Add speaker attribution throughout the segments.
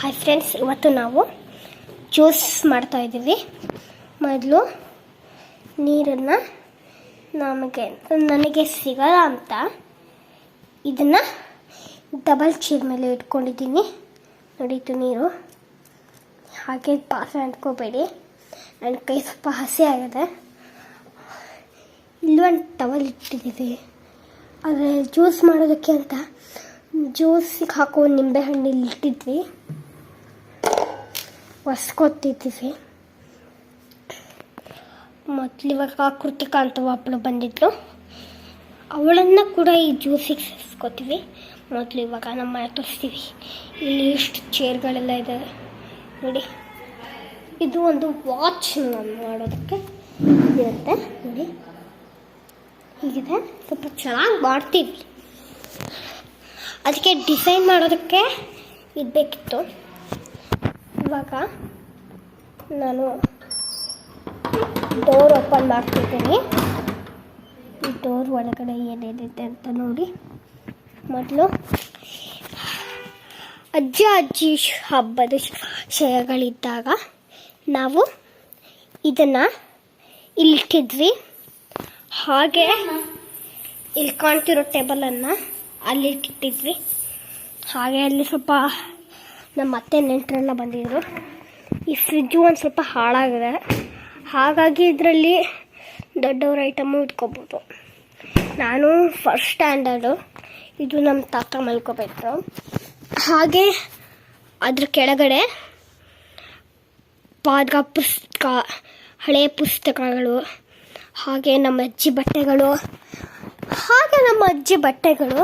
Speaker 1: Hi friends ಇವತ್ತು ನಾವು juice ಮಾಡ್ತಾ ಇದ್ದೀವಿ. ಮೊದಲು ನೀರನ್ನು ನಮಗೆ, ನನಗೆ ಸಿಗಲ್ಲ ಅಂತ ಇದನ್ನು ಡಬಲ್ ಚೀರ್ ಮೇಲೆ ಇಟ್ಕೊಂಡಿದ್ದೀನಿ. ನಡೀತು ನೀರು. ಹಾಗೆ ಪಾಸ ಅಂದ್ಕೋಬೇಡಿ ನನ್ನ ಕೈ ಸ್ವಲ್ಪ ಹಸಿ ಆಗಿದೆ. ಇಲ್ಲೊಂದು ಟವಲ್ ಇಟ್ಟಿದ್ದೀವಿ. ಆದರೆ ಜ್ಯೂಸ್ ಮಾಡೋದಕ್ಕೆ ಅಂತ ಜ್ಯೂಸಿಗೆ ಹಾಕೋ ನಿಂಬೆಹಣ್ಣು ಇಲ್ಲಿ ಇಟ್ಟಿದ್ವಿ. ಒಸ್ಕೊತಿದ್ದೀವಿ ಮೊದಲು ಇವಾಗ ಕೃತಿಕ ಅಂತ ಒಬ್ಬಳು ಬಂದಿದ್ಲು. ಅವಳನ್ನು ಕೂಡ ಈ ಜ್ಯೂಸಿಗೆ ಸೇರಿಸ್ಕೋತೀವಿ. ಮೊದಲು ಇವಾಗ ನಮ್ಮ ತೋರಿಸ್ತೀವಿ. ಇಲ್ಲಿ ಎಷ್ಟು ಚೇರ್ಗಳೆಲ್ಲ ಇದ್ದಾವೆ ನೋಡಿ. ಇದು ಒಂದು ವಾಚ್ ನಾನು ಮಾಡೋದಕ್ಕೆ. ಇರುತ್ತೆ. ನೋಡಿ. ಹೀಗಿದೆ. ಸ್ವಲ್ಪ ಚೆನ್ನಾಗಿ ಮಾಡ್ತೀವಿ. ಅದಕ್ಕೆ ಡಿಸೈನ್ ಮಾಡೋದಕ್ಕೆ ಇದು ಬೇಕಿತ್ತು. ಇವಾಗ ನಾನು ಡೋರ್ ಓಪನ್ ಮಾಡ್ತಿದ್ದೀನಿ. ಈ ಡೋರ್ ಒಳಗಡೆ ಏನೇನಿದೆ ಅಂತ ನೋಡಿ. ಮೊದಲು ಅಜ್ಜ ಅಜ್ಜಿ ಹಬ್ಬದ ಶಯಗಳಿದ್ದಾಗ ನಾವು ಇದನ್ನು ಇಲ್ಲಿಟ್ಟಿದ್ವಿ ಹಾಗೆ ಇಲ್ಲಿ ಕಾಣ್ತಿರೋ ಟೇಬಲನ್ನು ಅಲ್ಲಿ ಇಟ್ಟಿದ್ವಿ. ಹಾಗೆ ಅಲ್ಲಿ ಸ್ವಲ್ಪ ನಮ್ಮ ಅತ್ತೆ ನೆಂಟರೆಲ್ಲ ಬಂದಿದ್ರು. ಈ ಫ್ರಿಜ್ಜು ಒಂದು ಸ್ವಲ್ಪ ಹಾಳಾಗಿದೆ. ಹಾಗಾಗಿ ಇದರಲ್ಲಿ ದೊಡ್ಡವ್ರ ಐಟಮು ಇಟ್ಕೋಬೋದು. ನಾನು ಫಸ್ಟ್ ಸ್ಟ್ಯಾಂಡರ್ಡು ಇದು ನಮ್ಮ ತಾತ ಮಲ್ಕೋಬೇಕು. ಹಾಗೆ ಅದ್ರ ಕೆಳಗಡೆ ಪಾದ್ಗ ಪುಸ್ತಕ ಹಳೆಯ ಪುಸ್ತಕಗಳು, ಹಾಗೆ ನಮ್ಮ ಅಜ್ಜಿ ಬಟ್ಟೆಗಳು, ಹಾಗೆ ನಮ್ಮ ಅಜ್ಜಿ ಬಟ್ಟೆಗಳು,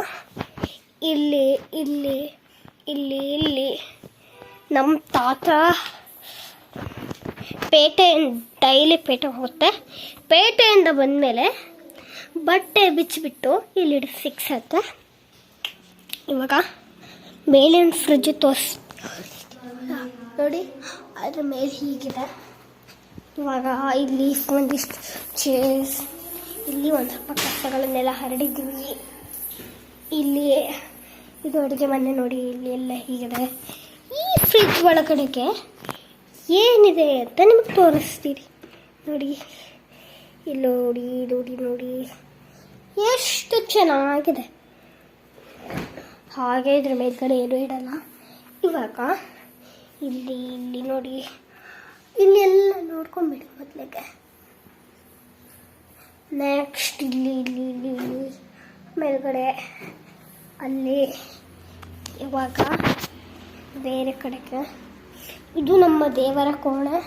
Speaker 1: ಇಲ್ಲಿ ಇಲ್ಲಿ ಇಲ್ಲಿ ಇಲ್ಲಿ ನಮ್ಮ ತಾತ ಪೇಟೆ ಡೈಲಿ ಪೇಟೆ ಹೋಗುತ್ತೆ. ಪೇಟೆಯಿಂದ ಬಂದಮೇಲೆ ಬಟ್ಟೆ ಬಿಚ್ಚಿಬಿಟ್ಟು ಇಲ್ಲಿ ಸಿಕ್ಸತ್ತೆ ಇವಾಗ ಮೇಲಿನ ಫ್ರಿಜ್ ತೋರಿಸ್ ನೋಡಿ, ಅದ್ರ ಮೇಲೆ ಹೀಗಿದೆ. ಇವಾಗ ಇಲ್ಲಿ ಒಂದಿಷ್ಟು ಚೇರ್ಸ್ ಇಲ್ಲಿ ಒಂದು ಸ್ವಲ್ಪ ಕಸಗಳನ್ನೆಲ್ಲ ಹರಡಿದ್ದೀವಿ. ಇಲ್ಲಿ ಇದು ಅಡುಗೆ ಮನೆ ನೋಡಿ, ಇಲ್ಲಿ ಎಲ್ಲ ಹೀಗಿದೆ. ಈ ಫ್ರಿಜ್ ಒಳಗಡೆಗೆ ಏನಿದೆ ಅಂತ ನಿಮಗೆ ತೋರಿಸ್ತೀರಿ. ನೋಡಿ, ಇಲ್ಲಿ ನೋಡಿ ನೋಡಿ ನೋಡಿ. ಎಷ್ಟು ಚೆನ್ನಾಗಿದೆ. ಹಾಗೆ ಇದ್ರ ಮೇಲ್ಗಡೆ ಏನು ಇಡಲ್ಲ. ಇವಾಗ ಇಲ್ಲಿ ಇಲ್ಲಿ ನೋಡಿ. ಇಲ್ಲಿ ಎಲ್ಲ ನೋಡ್ಕೊಂಬಿಡಿ ಮೊದಲಿಗೆ. ನೆಕ್ಸ್ಟ್ ಇಲ್ಲಿ ಇಲ್ಲಿ ಇಲ್ಲಿ ಇಲ್ಲಿ. ಮೇಲ್ಗಡೆ ಅಲ್ಲಿ. ಇವಾಗ ಬೇರೆ ಕಡೆಗೆ. ಇದು ನಮ್ಮ ದೇವರ ಕೋಣೆ.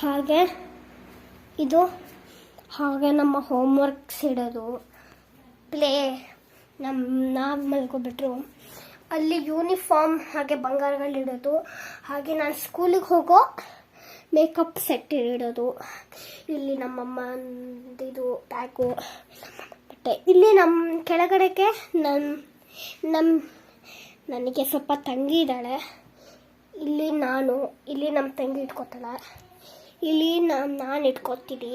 Speaker 1: ಹಾಗೆ ಇದು ಹಾಗೆ ನಮ್ಮ ಹೋಮ್ವರ್ಕ್ಸ್ ಇಡೋದು. ಪ್ಲೇ ನಮ್ಮ ನಾವು ಮಲ್ಕೊಬಿಟ್ರು. ಅಲ್ಲಿ ಯೂನಿಫಾರ್ಮ್ ಹಾಗೆ ಬಂಗಾರಗಳಿಡೋದು ಹಾಗೆ ನಾನು ಸ್ಕೂಲಿಗೆ ಹೋಗೋ ಮೇಕಪ್ ಸೆಟ್ ಇಡೋದು. ಇಲ್ಲಿ ನಮ್ಮಮ್ಮಂದಿದು ಬ್ಯಾಗು ಬಟ್ಟೆ ಇಲ್ಲಿ ನಮ್ಮ ಕೆಳಗಡೆಗೆ ನನ್ನ ನಮ್ಮ ನನಗೆ ಸ್ವಲ್ಪ ತಂಗಿ ಇದ್ದಾಳೆ. ಇಲ್ಲಿ ನಾನು, ಇಲ್ಲಿ ನಮ್ಮ ತಂಗಿ ಇಟ್ಕೊತಾಳೆ. ಇಲ್ಲಿ ನಮ್ಮ ನಾನು ಇಟ್ಕೊತೀನಿ.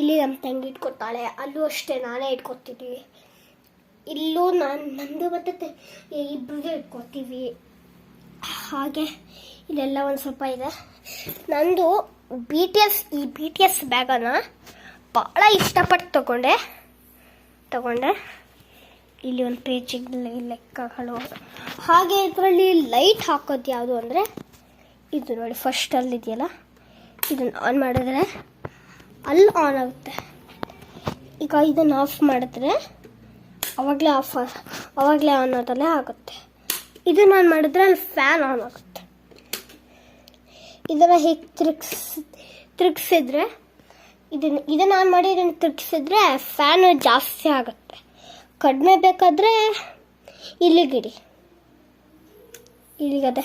Speaker 1: ಇಲ್ಲಿ ನಮ್ಮ ತಂಗಿ ಇಟ್ಕೊತಾಳೆ. ಅಲ್ಲೂ ಅಷ್ಟೇ ನಾನೇ ಇಟ್ಕೊತೀನಿ. ಇಲ್ಲೂ ನಾನು ನಂದು ಮತ್ತು ಇಬ್ಬರಿಗೆ ಇಟ್ಕೊತೀವಿ. ಹಾಗೆ ಇಲ್ಲೆಲ್ಲ ಒಂದು ಸ್ವಲ್ಪ ಇದೆ. ನಂದು ಬಿ ಟಿ ಎಸ್ ಈ ಬಿ ಟಿ ಎಸ್ ಬ್ಯಾಗನ್ನು ಭಾಳ ಇಷ್ಟಪಟ್ಟು ತಗೊಂಡೆ. ತಗೊಂಡೆ. ಇಲ್ಲಿ ಒಂದು ಪೇಜಿಗೆ ಲೆಕ್ಕಗಳು. ಹಾಗೆ ಇದರಲ್ಲಿ ಲೈಟ್ ಹಾಕೋದು ಯಾವುದು ಅಂದರೆ, ಇದು ನೋಡಿ ಫಸ್ಟಲ್ಲಿ ಇದೆಯಲ್ಲ? ಇದನ್ನು ಆನ್ ಮಾಡಿದ್ರೆ ಅಲ್ಲಿ ಆನ್ ಆಗುತ್ತೆ. ಈಗ ಇದನ್ನು ಆಫ್ ಮಾಡಿದ್ರೆ ಅವಾಗಲೇ ಆಫ್ ಅವಾಗಲೇ ಆನ್ ಆದಲ್ಲೇ ಆಗುತ್ತೆ. ಇದನ್ನು ಆನ್ ಮಾಡಿದ್ರೆ ಅಲ್ಲಿ ಫ್ಯಾನ್ ಆನ್ ಆಗುತ್ತೆ. ಇದನ್ನು ಹೇಗೆ ತಿರುಗಿಸ್, ತಿರುಗಿಸಿದ್ರೆ, ಇದನ್ನು ಇದನ್ನು ಆನ್ ಮಾಡಿ, ಇದನ್ನು ತಿರುಗಿಸಿದ್ರೆ ಫ್ಯಾನು ಜಾಸ್ತಿ ಆಗುತ್ತೆ. ಕಡಿಮೆ ಬೇಕಾದರೆ ಇಲ್ಲಿಗಿಡಿ ಇಲ್ಲಿಗದೆ.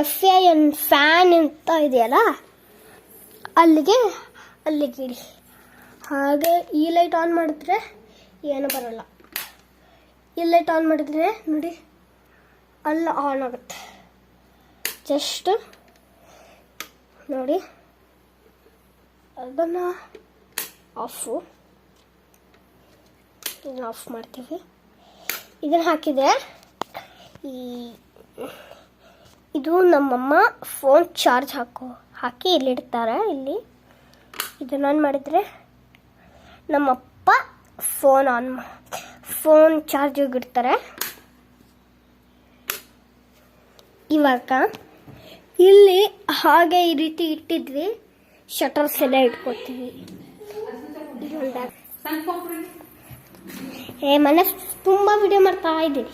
Speaker 1: ಎಫ್ ಎ ಎನ್ ಫ್ಯಾನ್ ಅಂತ ಇದೆಯಲ್ಲ, ಅಲ್ಲಿಗೆ ಅಲ್ಲಿಗಿಡಿ ಹಾಗೆ ಈ ಲೈಟ್ ಆನ್ ಮಾಡಿದ್ರೆ ಏನು ಬರೋಲ್ಲ. ಈ ಲೈಟ್ ಆನ್ ಮಾಡಿದ್ರೆ ನೋಡಿ, ಅಲ್ಲಿ ಆನ್ ಆಗುತ್ತೆ. ಜಸ್ಟ್ ನೋಡಿ, ಅದನ್ನು ಆಫು ಇದನ್ನು ಆಫ್ ಮಾಡ್ತೀವಿ. ಇದನ್ನು ಹಾಕಿದೆ ಈ ಇದು ನಮ್ಮಮ್ಮ ಫೋನ್ ಚಾರ್ಜ್ ಹಾಕೋ, ಹಾಕಿ ಇಲ್ಲಿಡ್ತಾರೆ ಇಲ್ಲಿ ಇದನ್ನ ಆನ್ ಮಾಡಿದರೆ ನಮ್ಮಪ್ಪ ಫೋನ್ ಆನ್ ಫೋನ್ ಚಾರ್ಜ್ ಇಡ್ತಾರೆ. ಇವಾಗ ಇಲ್ಲಿ ಹಾಗೆ ಈ ರೀತಿ ಇಟ್ಟಿದ್ವಿ ಶಟರ್ಸ್ ಎಲ್ಲ ಇಟ್ಕೋತೀವಿ. ಏ ಮನಸ್ಸು ತುಂಬ ವಿಡಿಯೋ ಮಾಡ್ತಾ ಇದ್ದೀವಿ